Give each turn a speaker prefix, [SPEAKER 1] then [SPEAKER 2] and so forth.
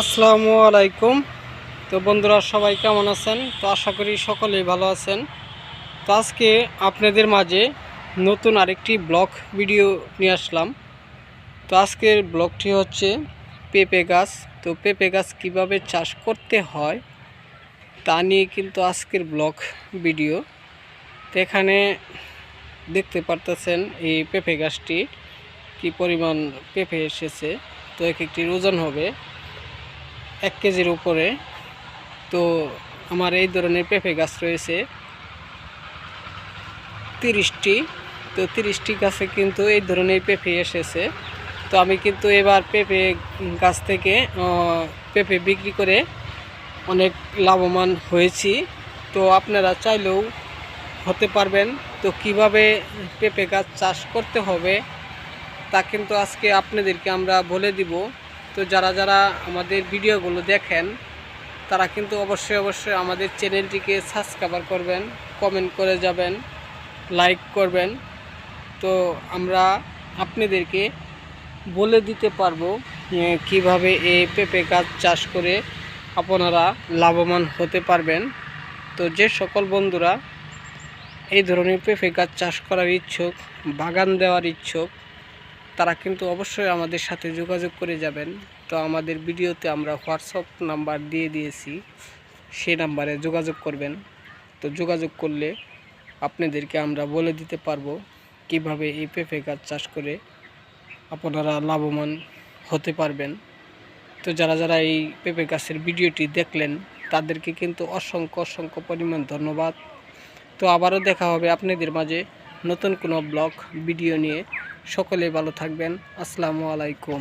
[SPEAKER 1] আসসালামু আলাইকুম। তো বন্ধুরা, সবাই কেমন আছেন? তো আশা করি সকলেই ভালো আছেন। তো আজকে আপনাদের মাঝে নতুন আরেকটি ব্লগ ভিডিও নিয়ে আসলাম। তো আজকের ব্লগটি হচ্ছে পেঁপে গাছ। তো পেঁপে গাছ কীভাবে চাষ করতে হয় তা নিয়ে কিন্তু আজকের ব্লগ ভিডিও। তো এখানে দেখতে পারতেছেন এই পেঁপে গাছটি, কি পরিমাণ পেঁপে এসেছে। তো এক একটির ওজন হবে। এক কেজির উপরে। তো আমার এই ধরনের পেঁপে গাছ রয়েছে। তিরিশটি। তো তিরিশটি গাছে কিন্তু এই ধরনের পেঁপে এসেছে। তো আমি কিন্তু এবার পেঁপে গাছ থেকে পেঁপে বিক্রি করে অনেক লাভবান হয়েছি। তো আপনারা চাইলেও হতে পারবেন। তো কীভাবে পেঁপে গাছ চাষ করতে হবে তা কিন্তু আজকে আপনাদেরকে আমরা বলে দিব। তো যারা যারা আমাদের ভিডিওগুলো দেখেন, তারা কিন্তু অবশ্যই অবশ্যই আমাদের চ্যানেলটিকে সাবস্ক্রাইবার করবেন কমেন্ট করে যাবেন লাইক করবেন। তো আমরা আপনাদেরকে বলে দিতে পারব কীভাবে এই পেঁপে গাছ চাষ করে আপনারা লাভবান হতে পারবেন। তো যে সকল বন্ধুরা এই ধরনের পেঁপে গাছ চাষ করার ইচ্ছুক, বাগান দেওয়ার ইচ্ছুক তারা কিন্তু অবশ্যই আমাদের সাথে যোগাযোগ করে যাবেন। তো আমাদের ভিডিওতে আমরা হোয়াটসঅ্যাপ নাম্বার দিয়ে দিয়েছি, সেই নাম্বারে যোগাযোগ করবেন। তো যোগাযোগ করলে আপনাদেরকে আমরা বলে দিতে পারব কীভাবে এই পেঁপে গাছ চাষ করে আপনারা লাভবান হতে পারবেন। তো যারা যারা এই পেঁপে গাছের ভিডিওটি দেখলেন, তাদেরকে কিন্তু অসংখ্য অসংখ্য পরিমাণ ধন্যবাদ। তো আবারও দেখা হবে আপনাদের মাঝে নতুন কোনো ব্লগ ভিডিও নিয়ে সকলে ভালো থাকবেন। আসসালামু আলাইকুম।